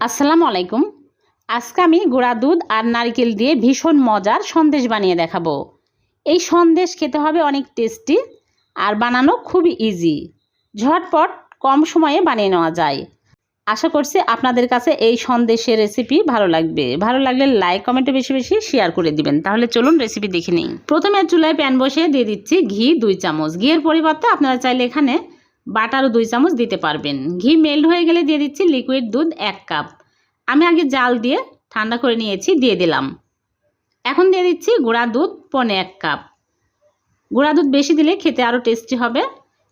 আসসালামু আলাইকুম। আজকে আমি গুঁড়া দুধ আর নারকেল দিয়ে ভীষণ মজার সন্দেশ বানিয়ে দেখাবো। এই সন্দেশ খেতে হবে অনেক টেস্টি আর বানানো খুবই ইজি ঝটপট কম সময়ে বানিয়ে নেওয়া যায়। আশা করছি আপনাদের কাছে এই সন্দেশের রেসিপি ভালো লাগবে। ভালো লাগলে লাইক কমেন্টে বেশি বেশি শেয়ার করে দিবেন। তাহলে চলুন রেসিপি দেখে নিই। প্রথমে চুলায় প্যান বসিয়ে দিয়ে দিচ্ছি ঘি দুই চামচ। ঘিয়ের পরিবর্তে আপনারা চাইলে এখানে বাটারও দুই চামচ দিতে পারবেন। ঘি মেল্ট হয়ে গেলে দিয়ে দিচ্ছি লিকুইড দুধ এক কাপ আমি আগে জাল দিয়ে ঠান্ডা করে নিয়েছি, দিয়ে দিলাম। এখন দিয়ে দিচ্ছি গুঁড়া দুধ পনে এক কাপ গুঁড়া দুধ বেশি দিলে খেতে আরও টেস্টি হবে।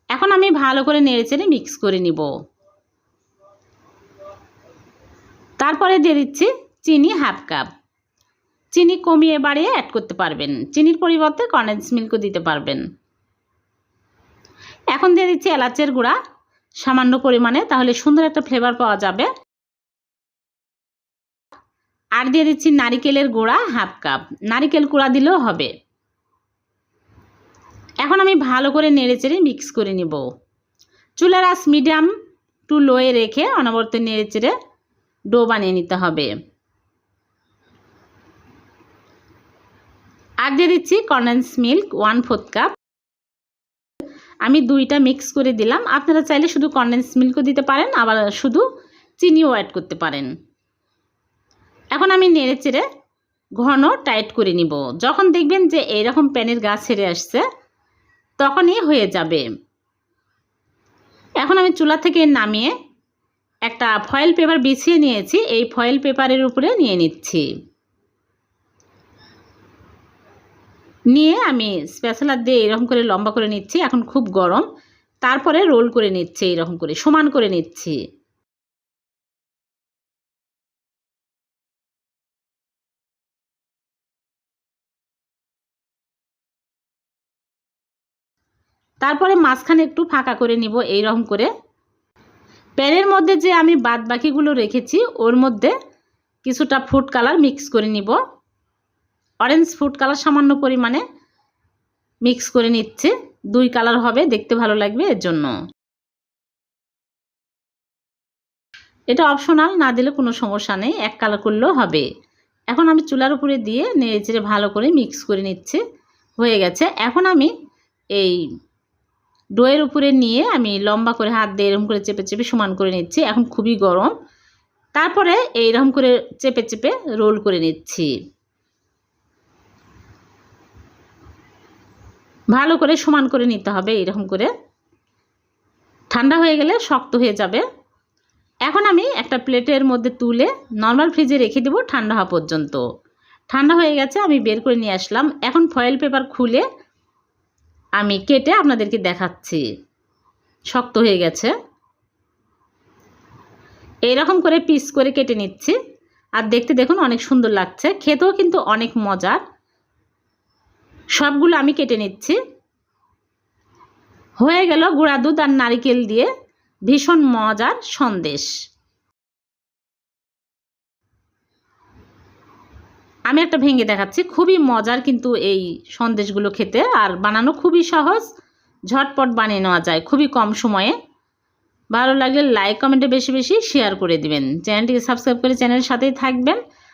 এখন আমি ভালো করে নেড়ে চেড়ে মিক্স করে নিব। তারপরে দিয়ে দিচ্ছি চিনি হাফ কাপ চিনি কমিয়ে বাড়িয়ে অ্যাড করতে পারবেন। চিনির পরিবর্তে কন্ডেন্স মিল্কও দিতে পারবেন। এখন দিয়ে দিচ্ছি এলাচের গুঁড়া, সামান্য পরিমাণে, তাহলে সুন্দর একটা ফ্লেভার পাওয়া যাবে। আর দিয়ে দিচ্ছি নারিকেলের গুঁড়া হাফ কাপ নারিকেল কুড়া দিলেও হবে। এখন আমি ভালো করে নেড়ে চেড়ে মিক্স করে নিব। চুলার আস মিডিয়াম টু লোয়ে রেখে অনবরত নেড়ে চেড়ে ডো বানিয়ে নিতে হবে। আর দিয়ে দিচ্ছি condense milk one fourth cup আমি দুইটা মিক্স করে দিলাম। আপনারা চাইলে শুধু কন্ডেন্স মিল্কও দিতে পারেন, আবার শুধু চিনিও অ্যাড করতে পারেন। এখন আমি নেড়ে চেড়ে ঘন টাইট করে নিব। যখন দেখবেন যে এইরকম প্যানের গাছ ছেড়ে আসছে, তখনই হয়ে যাবে। এখন আমি চুলা থেকে নামিয়ে একটা ফয়েল পেপার বিছিয়ে নিয়েছি। এই ফয়েল পেপারের উপরে নিয়ে নিচ্ছি। নিয়ে আমি স্পেশালার দিয়ে এরকম করে লম্বা করে নিচ্ছি, এখন খুব গরম। তারপরে রোল করে নিচ্ছি এরকম করে, সমান করে নিচ্ছি। তারপরে মাঝখানে একটু ফাঁকা করে নিব এইরকম করে। প্যানের মধ্যে যে আমি বাদ বাকিগুলো রেখেছি, ওর মধ্যে কিছুটা ফুড কালার মিক্স করে নিব। অরেঞ্জ ফুড কালার সামান্য পরিমাণে মিক্স করে নিচ্ছে। দুই কালার হবে, দেখতে ভালো লাগবে, এর জন্য। এটা অপশনাল না দিলে কোনো সমস্যা নেই, এক কালার করলেও হবে। এখন আমি চুলার উপরে দিয়ে নেড়ে চেড়ে ভালো করে মিক্স করে নিচ্ছে, হয়ে গেছে। এখন আমি এই ডোয়ের উপরে নিয়ে আমি লম্বা করে হাত দিয়ে এরকম করে চেপে চেপে সমান করে নিচ্ছি, এখন খুবই গরম। তারপরে এইরকম করে চেপে চেপে রোল করে নিচ্ছি। ভালো করে সমান করে নিতে হবে, এরকম করে। ঠান্ডা হয়ে গেলে শক্ত হয়ে যাবে। এখন আমি একটা প্লেটের মধ্যে তুলে নর্মাল ফ্রিজে রেখে দেবো ঠান্ডা হওয়া পর্যন্ত। ঠান্ডা হয়ে গেছে, আমি বের করে নিয়ে আসলাম। এখন ফয়েল পেপার খুলে আমি কেটে আপনাদেরকে দেখাচ্ছি। শক্ত হয়ে গেছে। এইরকম করে পিস করে কেটে নিচ্ছি। আর দেখতে দেখুন অনেক সুন্দর লাগছে। খেতেও কিন্তু অনেক মজার। সবগুলো আমি কেটে নিচ্ছি। হয়ে গেল গুঁড়া দুধ আর নারিকেল দিয়ে ভীষণ মজার সন্দেশ। আমি একটা ভেঙে দেখাচ্ছি, খুবই মজার কিন্তু এই সন্দেশগুলো খেতে, আর বানানো খুবই সহজ, ঝটপট বানিয়ে নেওয়া যায়, খুবই কম সময়ে। ভালো লাগলে লাইক কমেন্টে বেশি বেশি শেয়ার করে দিবেন। চ্যানেলটিকে সাবস্ক্রাইব করে চ্যানেলের সাথেই থাকবেন।